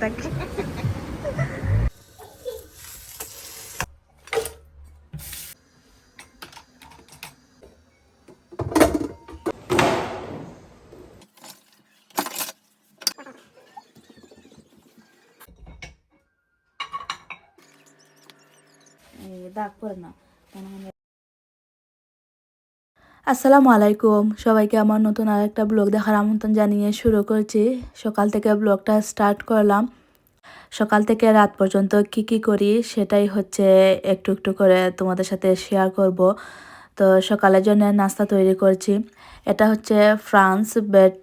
থাকে দাগ পরে আসসালামু আলাইকুম। সবাইকে আমার নতুন আরেকটা ব্লগ দেখার আমন্ত্রণ জানিয়ে শুরু করছি। সকাল থেকে ব্লগটা স্টার্ট করলাম। সকাল থেকে রাত পর্যন্ত কি কি করি সেটাই হচ্ছে একটু একটু করে তোমাদের সাথে শেয়ার করব। তো সকালের জন্য নাস্তা তৈরি করছি। এটা হচ্ছে ফ্রান্স ব্রেড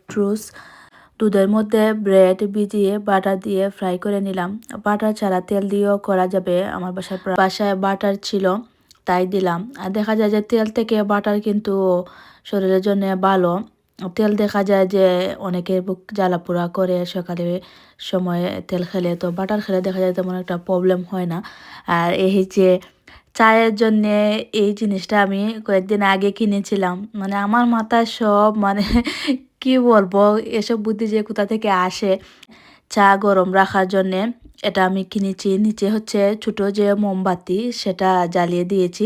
দুধের মধ্যে ব্রেড ভিজিয়ে বাটার দিয়ে ফ্রাই করে নিলাম। বাটার ছাড়া তেল দিয়েও করা যাবে। আমার বাসায় বাসায় বাটার ছিল। তাই দিলাম। আর দেখা যায় যে তেল থেকে বাটার কিন্তু শরীরের জন্য ভালো। তেল দেখা যায় যে অনেকের বুক জ্বালা জ্বালাপোড়া করে, সকালে সময়ে তেল খেলে, তো বাটার খেলে দেখা যায় তেমন একটা প্রবলেম হয় না। আর এই যে চায়ের জন্যে এই জিনিসটা আমি কয়েকদিন আগে কিনেছিলাম। মানে আমার মাথায় সব মানে কি বলব, এসব বুদ্ধি যে কোথা থেকে আসে, চা গরম রাখার জন্যে। এটা আমি কিনেছি। নিচে হচ্ছে ছোট যে মোমবাতি, সেটা জ্বালিয়ে দিয়েছি।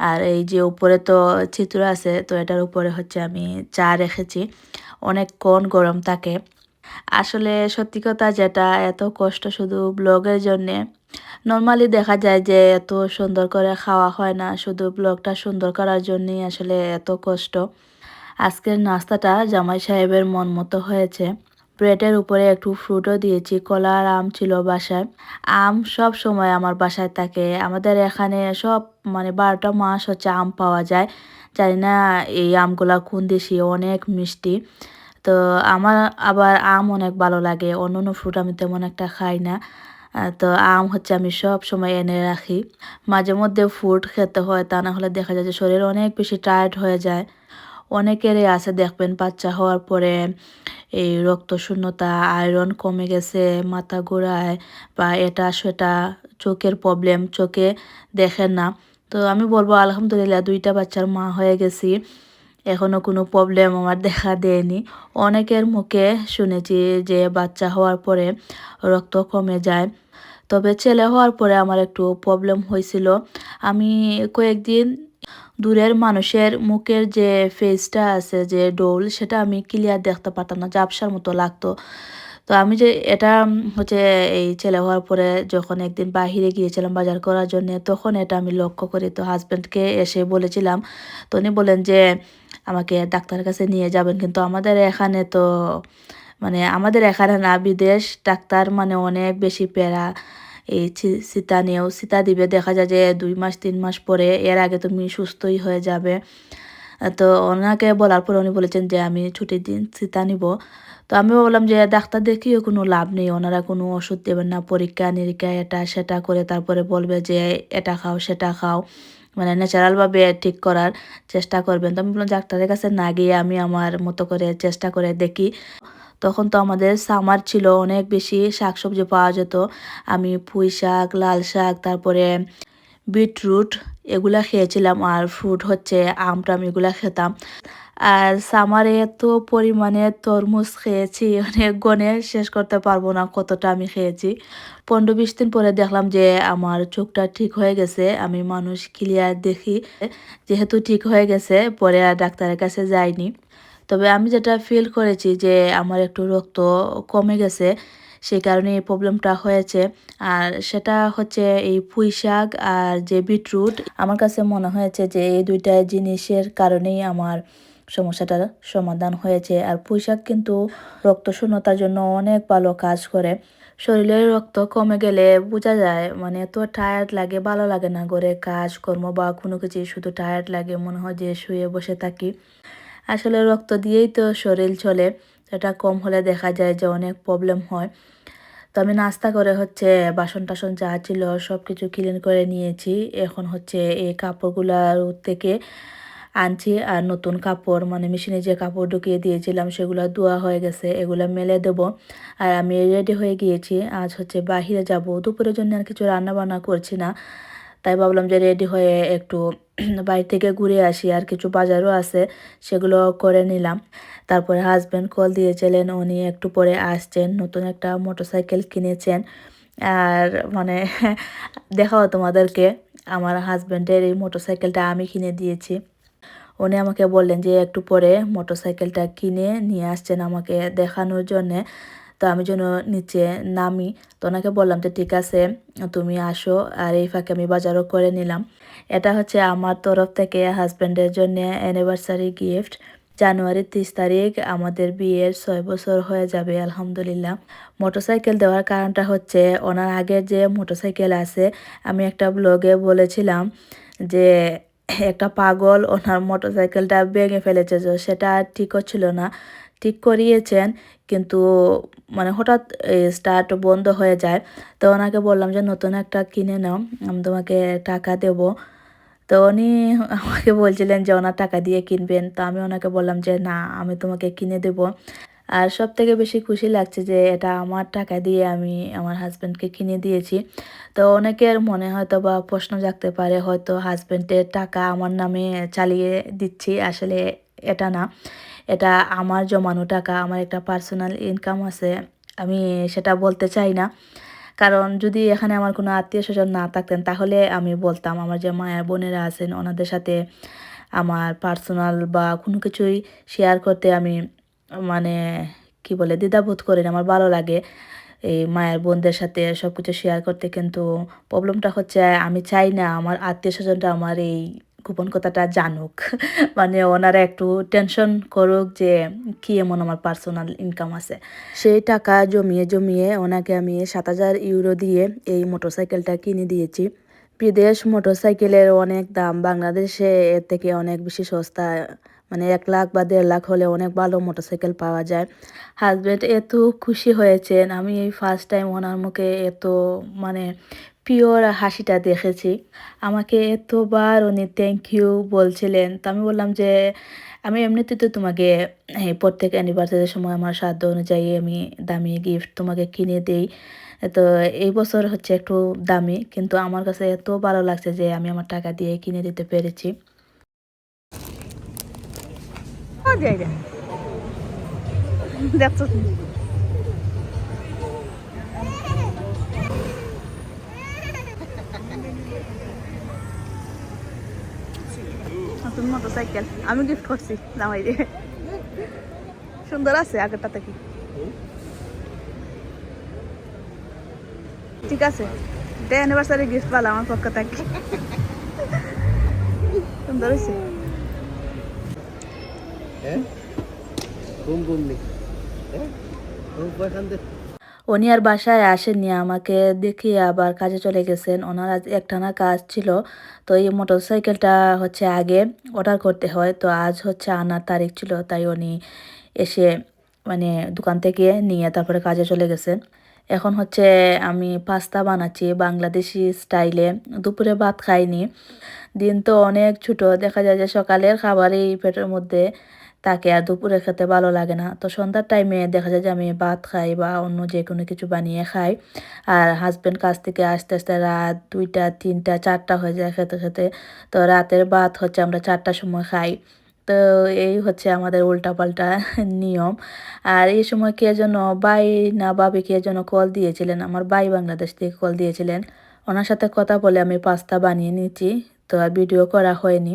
আর এই যে উপরে তো চিত্র আছে, তো এটার উপরে হচ্ছে আমি চা রেখেছি। অনেকক্ষণ গরম থাকে। আসলে সত্যি কথা যেটা, এত কষ্ট শুধু ব্লগের জন্যে। নর্মালি দেখা যায় যে এত সুন্দর করে খাওয়া হয় না, শুধু ব্লগটা সুন্দর করার জন্যই আসলে এত কষ্ট। আজকের নাস্তাটা জামাই সাহেবের মন মতো হয়েছে। ব্রেডের উপরে একটু ফ্রুটও দিয়েছি, কলা আর আম ছিল বাসায়। আম সব সময় আমার বাসায় থাকে। আমাদের এখানে সব মানে বারোটা মাস হচ্ছে আম পাওয়া যায়। জানি না এই আমগুলা কোন দেশি অনেক মিষ্টি। তো আমার আবার আম অনেক ভালো লাগে অন্য অন্য ফ্রুট আমি তেমন একটা খাই না। তো আম হচ্ছে আমি সব সময় এনে রাখি। মাঝে মধ্যে ফ্রুট খেতে হয়, তা না হলে দেখা যায় যে শরীর অনেক বেশি টায়ার্ড হয়ে যায়। অনেকেরই আছে, দেখবেন বাচ্চা হওয়ার পরে এই রক্ত শূন্যতা আয়রন কমে গেছে, মাথা ঘোরায় বা এটা সেটা চোখের প্রবলেম চোখে দেখেন না। তো আমি বলব, আলহামদুলিল্লাহ, দুইটা বাচ্চার মা হয়ে গেছি। এখনও কোনো প্রবলেম আমার দেখা দেয়নি। অনেকের মুখে শুনেছি যে বাচ্চা হওয়ার পরে রক্ত কমে যায়। তবে ছেলে হওয়ার পরে আমার একটু প্রবলেম হয়েছিল। আমি কয়েকদিন দূরের মানুষের মুখের যে ফেসটা আছে, যে ডোল সেটা আমি ক্লিয়ার দেখতে পারতাম না, ঝাপসার মতো লাগতো। তো আমি যে এটা হচ্ছে এই ছেলে হওয়ার পরে যখন একদিন বাহিরে গিয়েছিলাম বাজার করার জন্য, তখন এটা আমি লক্ষ্য করি। তো হাজব্যান্ডকে এসে বলেছিলাম, তো উনি বলেন যে, আমাকে ডাক্তারের কাছে নিয়ে যাবেন। কিন্তু আমাদের এখানে তো মানে আমাদের এখানে না, বিদেশ ডাক্তার মানে অনেক বেশি প্যারা। এই সীতা নিয়েও সীতা দিবে দেখা যায় যে দুই মাস, তিন মাস পরে এর আগে তুমি সুস্থই হয়ে যাবে। তো ওনাকে বলার পর উনি বলেছেন যে আমি ছুটির দিন সীতা নিব। তো আমি বললাম যে ডাক্তার দেখিও কোনো লাভ নেই, ওনারা কোনো ওষুধ দেবেন না, পরীক্ষা, নিরীক্ষা, এটা, সেটা করে তারপরে বলবে যে এটা খাও, সেটা খাও। মানে ন্যাচারালভাবে ঠিক করার চেষ্টা করবেন। তো আমি বললাম ডাক্তারের কাছে না গিয়ে আমি আমার মতো করে চেষ্টা করে দেখি। তখন তো আমাদের সামার ছিল, অনেক বেশি শাকসবজি পাওয়া যেত। আমি পুঁই শাক, লাল শাক, তারপরে বিটরুট এগুলা খেয়েছিলাম আর ফ্রুট হচ্ছে আম টাম এগুলা খেতাম। আর সামারে এত পরিমাণে তরমুজ খেয়েছি, অনেক গনে শেষ করতে পারব না কতটা আমি খেয়েছি। পনেরো বিশ দিন পরে দেখলাম যে আমার চোখটা ঠিক হয়ে গেছে, আমি মানুষ ক্লিয়ার দেখি। যেহেতু ঠিক হয়ে গেছে, পরে আর ডাক্তারের কাছে যাইনি। তবে আমি যেটা ফিল করেছি যে আমার একটু রক্ত কমে গেছে, সেই কারণে এই প্রবলেমটা হয়েছে। আর সেটা হচ্ছে এই পুঁই শাক আর যে বিটরুট আমার কাছে মনে হয়েছে যে এই দুইটা জিনিসের কারণেই আমার সমস্যাটার সমাধান হয়েছে। আর পুঁই শাক কিন্তু রক্ত শূন্যতার জন্য অনেক ভালো কাজ করে। শরীরের রক্ত কমে গেলে বোঝা যায় মানে এত টায়ার্ড লাগে, ভালো লাগে না করে কাজকর্ম বা কোনো কিছু শুধু টায়ার্ড লাগে, মনে হয় যে শুয়ে বসে থাকি। আসলে রক্ত দিয়েই তো শরীর চলে। এটা কম হলে দেখা যায় যে অনেক প্রবলেম হয়। তো আমি নাস্তা করে হচ্ছে বাসন টাসন যা ছিল সব কিছু ক্লিন করে নিয়েছি। এখন হচ্ছে এই কাপড়গুলার থেকে আনছি আর নতুন কাপড় মানে মেশিনে যে কাপড় ঢুকিয়ে দিয়েছিলাম সেগুলো ধোয়া হয়ে গেছে, এগুলো মেলে দেবো। আর আমি রেডি হয়ে গিয়েছি, আজ হচ্ছে বাহিরে যাব। দুপুরের জন্য আর কিছু রান্না বান্না করছি না, তাই ভাবলাম যে রেডি হয়ে একটু বাড়ি থেকে ঘুরে আসি, আর কিছু বাজারও আছে, সেগুলো করে নিলাম। তারপরে হাজব্যান্ড কল দিয়েছিলেন, উনি একটু পরে আসছেন, নতুন একটা মোটরসাইকেল কিনেছেন। আর মানে দেখাও তোমাদেরকে, আমার হাজব্যান্ডের এই মোটরসাইকেলটা আমি কিনে দিয়েছি। উনি আমাকে বললেন যে একটু পরে মোটরসাইকেলটা কিনে নিয়ে আসছেন আমাকে দেখানোর জন্যে। তো আমি যেন নিচে নামি। তো ওনাকে বললাম যে, ঠিক আছে, তুমি আসো। আর এই ফাঁকে আমি বাজারও করে নিলাম। এটা হচ্ছে আমার তরফ থেকে হাজব্যান্ডের জন্য অ্যানিভার্সারি গিফট জানুয়ারি তিরিশ তারিখ আমাদের বিয়ের ছয় বছর হয়ে যাবে, আলহামদুলিল্লাহ। মোটরসাইকেল দেওয়ার কারণটা হচ্ছে, ওনার আগের যে মোটরসাইকেল আছে, আমি একটা ব্লগে বলেছিলাম যে, একটা পাগল ওনার মোটরসাইকেলটা ভেঙে ফেলেছে। তো সেটা ঠিক হচ্ছিল না। ঠিক করিয়েছেন, কিন্তু মানে হঠাৎ স্টার্ট বন্ধ হয়ে যায়। তো ওনাকে বললাম যে, নতুন একটা কিনে নাও, আমি তোমাকে টাকা দেব। তো উনি আমাকে বলছিলেন যে, ওনার টাকা দিয়ে কিনবেন। তো আমি ওনাকে বললাম যে, না, আমি তোমাকে কিনে দেব। আর সব থেকে বেশি খুশি লাগছে যে, এটা আমার টাকা দিয়ে আমি আমার হাজব্যান্ডকে কিনে দিয়েছি। তো অনেকের মনে হয়তো বা প্রশ্ন জাগতে পারে, হয়তো হাজব্যান্ডের টাকা আমার নামে চালিয়ে দিচ্ছি। আসলে এটা না। এটা আমার জমানো টাকা, আমার একটা পার্সোনাল ইনকাম আছে। আমি সেটা বলতে চাই না। কারণ যদি এখানে আমার কোনো আত্মীয় স্বজন না থাকতেন, তাহলে আমি বলতাম, আমার যে মায়ের বোনেরা আছেন, ওনাদের সাথে আমার পার্সোনাল বা কোনো কিছুই শেয়ার করতে আমি মানে কি বলে, দ্বিধাবোধ করি না। আমার ভালো লাগে এই মায়ের বোনদের সাথে সব কিছু শেয়ার করতে। কিন্তু প্রবলেমটা হচ্ছে, আমি চাই না আমার আত্মীয় স্বজনরা আমার এই গোপন কথাটা জানুক। মানে ওনারা একটু টেনশন করুক যে কি এমন আমার পার্সোনাল ইনকাম আছে। সেই টাকা জমিয়ে জমিয়ে ওনাকে আমি সাত হাজার ইউরো দিয়ে এই মোটরসাইকেলটা কিনে দিয়েছি। বিদেশ মোটরসাইকেলের অনেক দাম, বাংলাদেশে এর থেকে অনেক বেশি সস্তা মানে এক লাখ বা দেড় লাখ হলে অনেক ভালো মোটরসাইকেল পাওয়া যায়। হাজব্যান্ড এত খুশি হয়েছেন, আমি এই ফার্স্ট টাইম ওনার মুখে এত মানে পিওর হাসিটা দেখেছি। আমাকে এতবার উনি থ্যাংক ইউ বলছিলেন। তো আমি বললাম যে, আমি এমনিতে তো তোমাকে প্রত্যেক অ্যানিভার্সারির সময় আমার সাধ্য অনুযায়ী আমি দামি গিফট তোমাকে কিনে দিই। তো এই বছর হচ্ছে একটু দামি, কিন্তু আমার কাছে এত ভালো লাগছে যে আমি আমার টাকা দিয়ে কিনে দিতে পেরেছি। দেখছ নতুন মোটরসাইকেল। আমি গিফট করছি, জামাই দিয়ে। সুন্দর আছে আগেরটা থেকে। ঠিক আছে ডে অ্যানিভার্সারি গিফট পালা আমার পক্ষ থেকে। সুন্দর হয়েছে। উনি আর বাসায় আসেননি, আমাকে দেখিয়ে আবার কাজে চলে গেছেন। ওনার আজ একটানা কাজ ছিল, তো এই মোটর সাইকেলটা হচ্ছে আগে অর্ডার করতে হয়, তো আজ হচ্ছে আনার তারিখ ছিল, তাই উনি এসে মানে দোকান থেকে নিয়ে তারপরে কাজে চলে গেছেন। এখন হচ্ছে আমি পাস্তা বানাচ্ছি, বাংলাদেশি স্টাইলে। দুপুরে ভাত খাইনি, দিন তো অনেক ছোটো, দেখা যায় যে সকালের খাবারই পেটের মধ্যে তাকে আর দুপুরে খেতে ভালো লাগে না। তো সন্ধ্যার টাইমে দেখা যায় যে আমি ভাত খাই বা অন্য যে কোনো কিছু বানিয়ে খাই। আর হাজব্যান্ড কাছ থেকে আস্তে আস্তে রাত দুইটা, তিনটা, চারটা হয়ে যায় খেতে খেতে। তো রাতের ভাত হচ্ছে আমরা চারটার সময় খাই। তো এই হচ্ছে আমাদের উল্টাপাল্টা নিয়ম। আর এই সময় কে যেন বাই না বাবি কে যেন কল দিয়েছিলেন। আমার বাই বাংলাদেশ থেকে কল দিয়েছিলেন। ওনার সাথে কথা বলে আমি পাস্তা বানিয়ে নিচ্ছি তো আর ভিডিও করা হয়নি।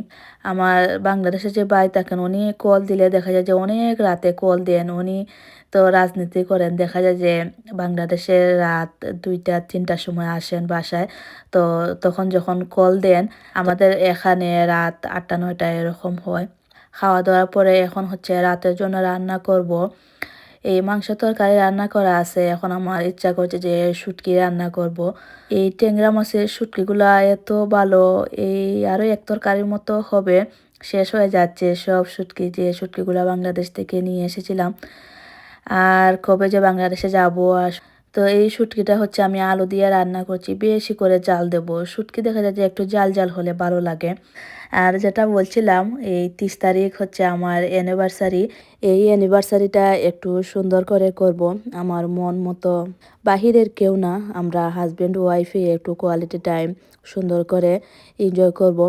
আমার বাংলাদেশে যে বাই থাকেন, উনি কল দিলে দেখা যায় যে অনেক রাতে কল দেন। উনি তো রাজনীতি করেন, দেখা যায় যে বাংলাদেশে রাত দুইটা, তিনটার সময় আসেন বাসায়। তো তখন যখন কল দেন, আমাদের এখানে রাত আটটা নয়টা এরকম হয়। খাওয়া দাওয়ার পরে এখন হচ্ছে রাতের জন্য রান্না করব। এই মাংস তরকারি রান্না করা আছে এখন আমার ইচ্ছা করছে যে শুটকি রান্না করব। এই ট্যাংরা মাছের শুটকিগুলা এত ভালো, এই আরও এক তরকারির মতো হবে, শেষ হয়ে যাচ্ছে সব শুটকি যে শুটকিগুলা বাংলাদেশ থেকে নিয়ে এসেছিলাম আর কবে যে বাংলাদেশে যাব আর তো এই শুটকিটা হচ্ছে আমি আলু দিয়ে রান্না করছি, বেশি করে জাল দেব। শুটকি দেখা যায় যে একটু জাল জাল হলে ভালো লাগে। আর যেটা বলছিলাম, এই তিরিশ তারিখ হচ্ছে আমার অ্যানিভার্সারি এই অ্যানিভার্সারিটা একটু সুন্দর করে করব। আমার মন মতো বাহিরের কেউ না, আমরা হাজব্যান্ড ওয়াইফে একটু কোয়ালিটি টাইম সুন্দর করে এনজয় করব।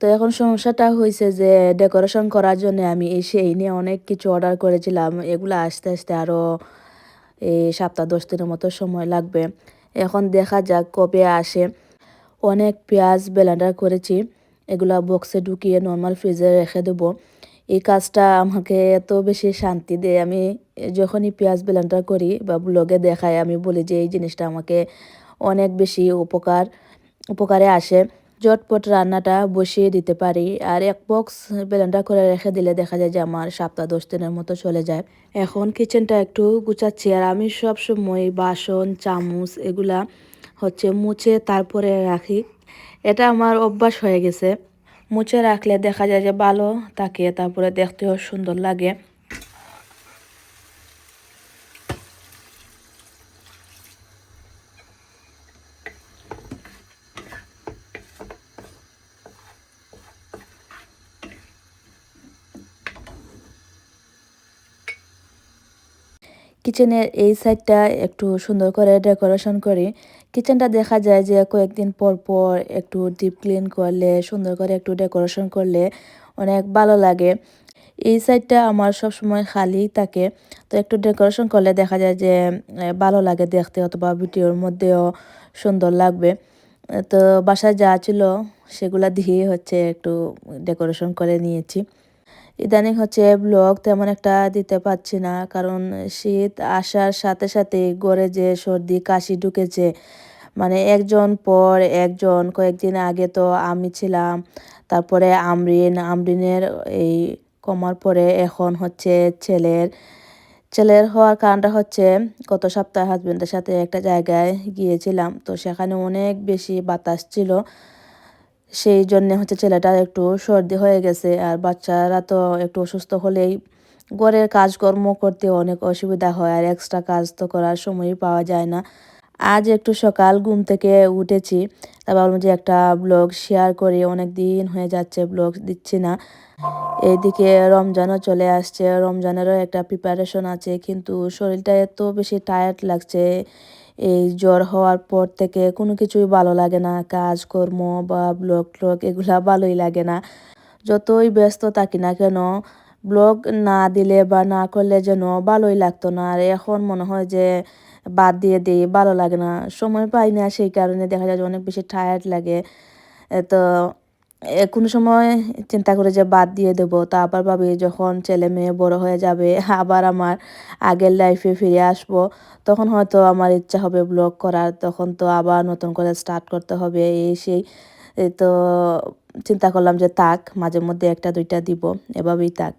তো এখন সমস্যাটা হয়েছে যে ডেকোরেশন করার জন্য আমি এসে এই নিয়ে অনেক কিছু অর্ডার করেছিলাম। এগুলো আস্তে আস্তে আরও এই সপ্তাহ দশ দিনের মতো সময় লাগবে। এখন দেখা যাক কবে আসে। অনেক পেঁয়াজ ব্লেন্ডার করেছি, এগুলা বক্সে ঢুকিয়ে নর্মাল ফ্রিজে রেখে দেবো। এই কাজটা আমাকে এত বেশি শান্তি দেয়। আমি যখনই পেঁয়াজ ব্লেন্ডার করি বা ব্লগে দেখাই, আমি বলি যে এই জিনিসটা আমাকে অনেক বেশি উপকার, উপকারে আসে। ঝটপট রান্নাটা বসিয়ে দিতে পারি। আর এক বক্স ব্লেন্ডার করে রেখে দিলে দেখা যায় যে আমার সপ্তাহ দশ দিনের মতো চলে যায়। এখন কিচেনটা একটু গুছাচ্ছি। আর আমি সব সময় বাসন, চামচ এগুলা হচ্ছে মুছে তারপরে রাখি। এটা আমার অভ্যাস হয়ে গেছে। মুছে রাখলে দেখা যায় যে ভালো থাকে, তারপরে দেখতেও সুন্দর লাগে। কিচেনের এই সাইডটা একটু সুন্দর করে ডেকোরেশন করি। কিচেনটা দেখা যায় যে কয়েকদিন পর পর একটু ডিপ ক্লিন করলে, সুন্দর করে একটু ডেকোরেশন করলে অনেক ভালো লাগে। এই সাইডটা আমার সব সময় খালি থাকে। তো একটু ডেকোরেশন করলে দেখা যায় যে ভালো লাগে দেখতে অথবা ভিডিওর মধ্যেও সুন্দর লাগবে। তো বাসায় যা ছিল সেগুলা দিয়ে হচ্ছে একটু ডেকোরেশন করে নিয়েছি। ইদানিং হচ্ছে ব্লগ তেমন একটা দিতে পারছি না। কারণ শীত আসার সাথে সাথে গড়ে যে সর্দি, কাশি ঢুকেছে মানে একজন পর একজন। কয়েকদিন আগে তো আমি ছিলাম, তারপরে আমরিন, আমরিনের এই কমার পরে এখন হচ্ছে ছেলের। ছেলের হওয়ার কারণটা হচ্ছে গত সপ্তাহে হাজব্যান্ডের সাথে একটা জায়গায় গিয়েছিলাম, তো সেখানে অনেক বেশি বাতাস ছিল। সেই জন্য হচ্ছে ছেলেটা একটু সর্দি হয়ে গেছে আর বাচ্চারা তো একটু অসুস্থ হলেই ঘরের কাজকর্ম করতে অনেক অসুবিধা হয় আর এক্সট্রা কাজ তো করার সময়ই পাওয়া যায় না। আজ একটু সকাল ঘুম থেকে উঠেছি, তা ভাবলাম যে একটা ব্লগ শেয়ার করি অনেক দিন হয়ে যাচ্ছে ব্লগ দিচ্ছি না। এইদিকে রমজানও চলে আসছে, রমজানেরও একটা প্রিপারেশন আছে, কিন্তু শরীরটা এত বেশি টায়ার্ড লাগছে এই জ্বর হওয়ার পর থেকে কোনো কিছুই ভালো লাগে না। কাজকর্ম বা ব্লগ ট্লগ এগুলা ভালোই লাগে না। যতই ব্যস্ত থাকি না কেন, ব্লগ না দিলে বা না করলে যেন ভালোই লাগতো না। আর এখন মনে হয় যে বাদ দিয়ে দিই, ভালো লাগে না। সময় পাই না সেই কারণে দেখা যায় যে অনেক বেশি টায়ার্ড লাগে। তো কোনো সময় চিন্তা করে যে বাদ দিয়ে দেব। তা আবার ভাবি যখন ছেলে মেয়ে বড় হয়ে যাবে, আবার আমার আগের লাইফে ফিরে আসব, তখন হয়তো আমার ইচ্ছা হবে ব্লগ করার। তখন তো আবার নতুন করে স্টার্ট করতে হবে, এই সেই। তো চিন্তা করলাম যে তাক মাঝে মধ্যে একটা দুইটা দিব, এভাবেই তাক